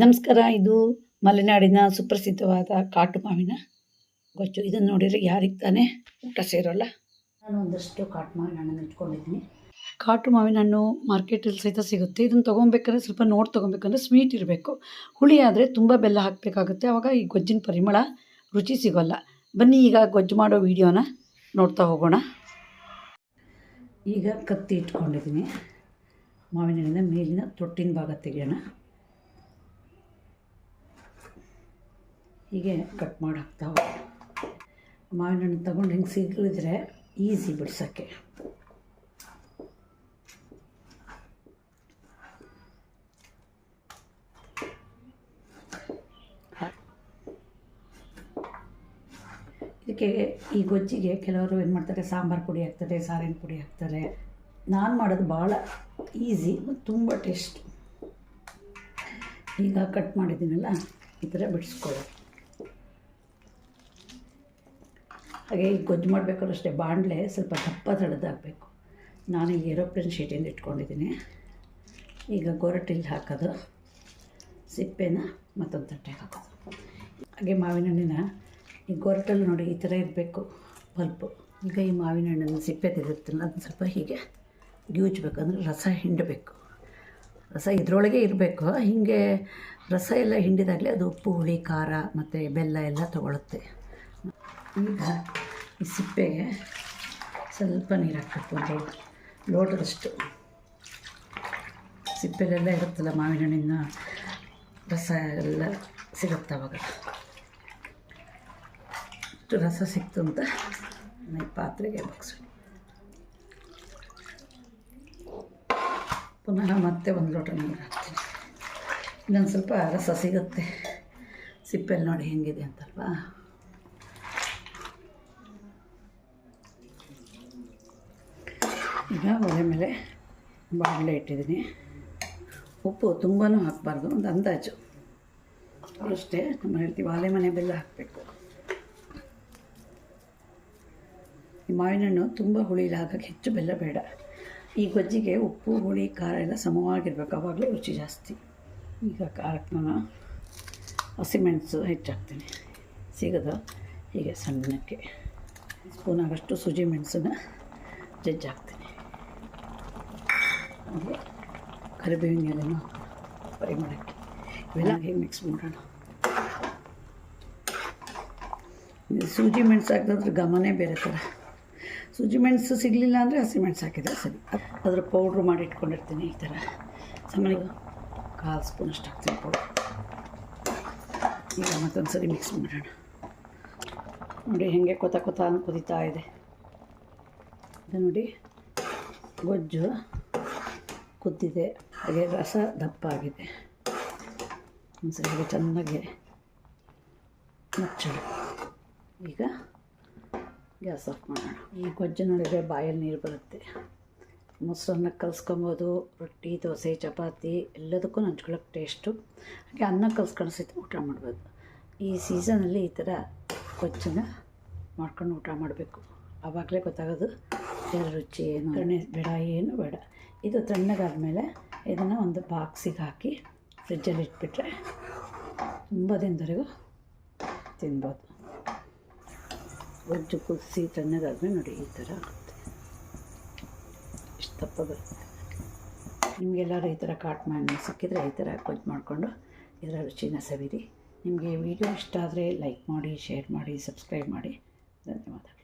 ನಮಸ್ಕಾರ ಇದು ಮಲೆನಾಡಿನ ಸುಪ್ರಸಿದ್ಧವಾದ ಕಾಟು ಮಾವಿನ ಗೊಜ್ಜು. ಇದನ್ನು ನೋಡಿದರೆ ಯಾರಿಗೆ ತಾನೇ ಊಟ ಸೇರೋಲ್ಲ? ನಾನು ಒಂದಷ್ಟು ಕಾಟು ಮಾವಿನ ಹಣ್ಣನ್ನು ಇಟ್ಕೊಂಡಿದ್ದೀನಿ. ಕಾಟು ಮಾವಿನ ಹಣ್ಣು ಮಾರ್ಕೆಟಲ್ಲಿ ಸಹಿತ ಸಿಗುತ್ತೆ. ಇದನ್ನು ತೊಗೊಬೇಕಾದ್ರೆ ಸ್ವಲ್ಪ ನೋಡಿ ತೊಗೊಬೇಕಂದ್ರೆ ಸ್ವೀಟ್ ಇರಬೇಕು. ಹುಳಿ ಆದರೆ ತುಂಬ ಬೆಲ್ಲ ಹಾಕಬೇಕಾಗುತ್ತೆ. ಆವಾಗ ಈ ಗೊಜ್ಜಿನ ಪರಿಮಳ ರುಚಿ ಸಿಗೋಲ್ಲ. ಬನ್ನಿ ಈಗ ಗೊಜ್ಜು ಮಾಡೋ ವಿಡಿಯೋನ ನೋಡ್ತಾ ಹೋಗೋಣ. ಈಗ ಕತ್ತಿ ಇಟ್ಕೊಂಡಿದ್ದೀನಿ. ಮಾವಿನ ಹಣ್ಣಿನ ಮೇಲಿನ ತೊಟ್ಟಿನ ಭಾಗ ತೆಗೆಯೋಣ. ಹೀಗೆ ಕಟ್ ಮಾಡಿ ಮಾವಿನ ಹಣ್ಣು ತಗೊಂಡು ಹಿಂಗೆ ಸಿಗಲಿದ್ರೆ ಈಸಿ ಬಿಡ್ಸೋಕ್ಕೆ. ಇದಕ್ಕೆ ಈ ಗೊಜ್ಜಿಗೆ ಕೆಲವರು ಏನು ಮಾಡ್ತಾರೆ? ಸಾಂಬಾರು ಪುಡಿ ಹಾಕ್ತಾರೆ, ಸಾರಿನ ಪುಡಿ ಹಾಕ್ತಾರೆ. ನಾನು ಮಾಡೋದು ಭಾಳ ಈಸಿ, ಮತ್ತು ತುಂಬ ಟೇಸ್ಟ್. ಈಗ ಕಟ್ ಮಾಡಿದ್ದೀನಲ್ಲ, ಈ ಥರ ಬಿಡಿಸ್ಕೊಳ್ಳೋದು ಹಾಗೆ ಈಗ ಗೊಜ್ಜು ಮಾಡಬೇಕಾದ್ರೂ ಅಷ್ಟೇ ಬಾಣಲೆ ಸ್ವಲ್ಪ ದಪ್ಪ ತಡೆದಾಗಬೇಕು ನಾನು ಈಗ ಏರೋಪ್ಲೇನ್ ಶೀಟಿಂದ ಇಟ್ಕೊಂಡಿದ್ದೀನಿ. ಈಗ ಗೊರಟಿಲ್ಲಿ ಹಾಕೋದು, ಸಿಪ್ಪೆನ ಮತ್ತೊಂದು ತಟ್ಟೆಗೆ ಹಾಕೋದು. ಹಾಗೆ ಮಾವಿನ ಹಣ್ಣಿನ, ಈ ಗೊರಟಲ್ಲಿ ನೋಡಿ ಈ ಥರ ಇರಬೇಕು ಪಲ್ಪು ಈಗ ಈ ಮಾವಿನ ಹಣ್ಣಿನ ಸಿಪ್ಪೆ ತೆಗೆದಿರ್ತೀನಿ. ಅದನ್ನ ಸ್ವಲ್ಪ ಹೀಗೆ ಗ್ಯೂಜ್ಬೇಕಂದ್ರೆ ರಸ ಹಿಂಡಬೇಕು. ರಸ ಇದರೊಳಗೆ ಇರಬೇಕು. ಹೀಗೆ ರಸ ಎಲ್ಲ ಹಿಂಡಿದಾಗಲೇ ಅದು ಉಪ್ಪು, ಹುಳಿ, ಖಾರ ಮತ್ತು ಬೆಲ್ಲ ಎಲ್ಲ ತಗೊಳುತ್ತೆ. ಈಗ ಈ ಸಿಪ್ಪೆಗೆ ಸ್ವಲ್ಪ ನೀರು ಹಾಕಬೇಕು ಒಂದು ಲೋಟದಷ್ಟು. ಸಿಪ್ಪೆಲೆಲ್ಲ ಇರುತ್ತಲ್ಲ ಮಾವಿನ ಹಣ್ಣಿನ ರಸ ಎಲ್ಲ ಸಿಗುತ್ತೆ ಅವಾಗ. ಇಷ್ಟು ರಸ ಸಿಕ್ತು ಅಂತ ನಾನು ಪಾತ್ರೆಗೆ ಬಗ್ಸು ಪುನಃ ಮತ್ತೆ ಒಂದು ಲೋಟ ನೀರು ಹಾಕ್ತೀನಿ. ಇನ್ನೊಂದು ಸ್ವಲ್ಪ ರಸ ಸಿಗುತ್ತೆ. ಸಿಪ್ಪೆಲ್ಲಿ ನೋಡಿ ಹೆಂಗಿದೆ ಅಂತಲ್ವಾ? ಈಗ ಒಲೆ ಮೇಲೆ ಬಾಣಲೆ ಇಟ್ಟಿದ್ದೀನಿ. ಉಪ್ಪು ತುಂಬಾ ಹಾಕಬಾರ್ದು, ಒಂದು ಅಂದಾಜು. ಅಷ್ಟೇ, ನಮ್ಮ ಹೇಳ್ತೀವಿ ಆಲೆ ಮನೆ ಬೆಲ್ಲ ಹಾಕಬೇಕು. ಈ ಮಾವಿನ ಹಣ್ಣು ತುಂಬ ಹುಳಿ ಹಾಗಾಗಿ ಹೆಚ್ಚು ಬೆಲ್ಲ ಬೇಡ. ಈ ಗೊಜ್ಜಿಗೆ ಉಪ್ಪು, ಹುಳಿ, ಖಾರ ಎಲ್ಲ ಸಮವಾಗಿರ್ಬೇಕು ಆವಾಗಲೇ ರುಚಿ ಜಾಸ್ತಿ. ಈಗ ಖಾರಕ್ಕೆ ಹಸಿಮೆಣಸು ಹೆಚ್ಚಾಕ್ತೀನಿ. ಸಿಗೋದು ಹೀಗೆ ಸಣ್ಣಕ್ಕೆ. ಸ್ಪೂನ್ ಆಗೋಷ್ಟು ಸುಜಿ ಮೆಣಸನ್ನ ಜಜ್ಜಿ ಹಾಕ್ತೀನಿ ಹಾಗೆ ಕರಿಬೇವಿನ ಎಲೆನೂ ಪರಿಮಳಕ್ಕೆ ಇವೆಲ್ಲ ಹೇಗೆ ಮಿಕ್ಸ್ ಮಾಡೋಣ. ಸೂಜಿ ಮೆಣಸು ಹಾಕಿದ್ರೆ ಗಮನೇ ಬೇರೆ ಥರ. ಸೂಜಿ ಮೆಣಸು ಸಿಗಲಿಲ್ಲ ಅಂದರೆ ಹಸಿಮೆಣಸು ಹಾಕಿದ್ರೆ ಸರಿ. ಅದರ ಪೌಡ್ರು ಮಾಡಿ ಇಟ್ಕೊಂಡಿರ್ತೀನಿ ಈ ಥರ. ಸಾಮಾನ್ಯ ಕಾಲು ಸ್ಪೂನ್ ಅಷ್ಟು ಹಾಕ್ತೀನಿ ಪೌಡ್ರ್ ಈಗ ಮತ್ತೊಂದು ಸರಿ ಮಿಕ್ಸ್ ಮಾಡೋಣ. ನೋಡಿ ಹೇಗೆ ಕೊತ ಕೊತ ಅಂತ ಕುದೀತಾ ಇದೆ. ಇದು ನೋಡಿ ಗೊಜ್ಜು. ಕುದ್ದಿದೆ. ಹಾಗೆ ರಸ ದಪ್ಪ ಆಗಿದೆ ಒಂದು ಸರಿ ಚೆನ್ನಾಗಿ ಮುಚ್ಚಳು ಈಗ ಗ್ಯಾಸ್ ಆಫ್ ಮಾಡೋಣ. ಈ ಗೊಜ್ಜು ನೋಡಿದರೆ ಬಾಯಲ್ಲಿ ನೀರು ಬರುತ್ತೆ. ಮೊಸರನ್ನ ಕಲಿಸ್ಕೊಬೋದು. ರೊಟ್ಟಿ, ದೋಸೆ, ಚಪಾತಿ ಎಲ್ಲದಕ್ಕೂ ನಂಚ್ಕೊಳ್ಳೋಕೆ ಟೇಸ್ಟು. ಹಾಗೆ ಅನ್ನ ಕಲ್ಸ್ಕೊಂಡು ಸಹಿತ ಊಟ ಮಾಡ್ಬೋದು. ಈ ಸೀಸನಲ್ಲಿ ಈ ಥರ ಗೊಜ್ಜನ್ನ ಮಾಡ್ಕೊಂಡು ಊಟ ಮಾಡಬೇಕು. ಆವಾಗಲೇ ಗೊತ್ತಾಗೋದು, ಇದರ ರುಚಿ ಏನು ಕಣ್ಣೆ ಬೇಡ ಏನು ಬೇಡ. ಇದು ತಣ್ಣಗಾದಮೇಲೆ ಇದನ್ನು ಒಂದು ಬಾಕ್ಸಿಗೆ ಹಾಕಿ ಫ್ರಿಜ್ಜಲ್ಲಿ ಇಟ್ಬಿಟ್ರೆ ತುಂಬ ದಿನದವರೆಗೂ ತಿನ್ಬೋದು. ಗೊಜ್ಜು ಕುದಿಸಿ ತಣ್ಣಗಾದ್ಮೇಲೆ ನೋಡಿ ಈ ಥರ ಆಗುತ್ತೆ. ಇಷ್ಟು ತಪ್ಪ ಬರುತ್ತೆ. ನಿಮಗೆಲ್ಲರೂ ಈ ಥರ ಕಾಟ್ ಮಾಡಿ ಸಿಕ್ಕಿದರೆ ಈ ಥರ ಗೊಜ್ಜು ಮಾಡಿಕೊಂಡು ಇದರ ರುಚಿನ ಸವಿರಿ. ನಿಮಗೆ ವಿಡಿಯೋ ಇಷ್ಟ ಆದರೆ ಲೈಕ್ ಮಾಡಿ, ಶೇರ್ ಮಾಡಿ, ಸಬ್ಸ್ಕ್ರೈಬ್ ಮಾಡಿ. ಧನ್ಯವಾದ.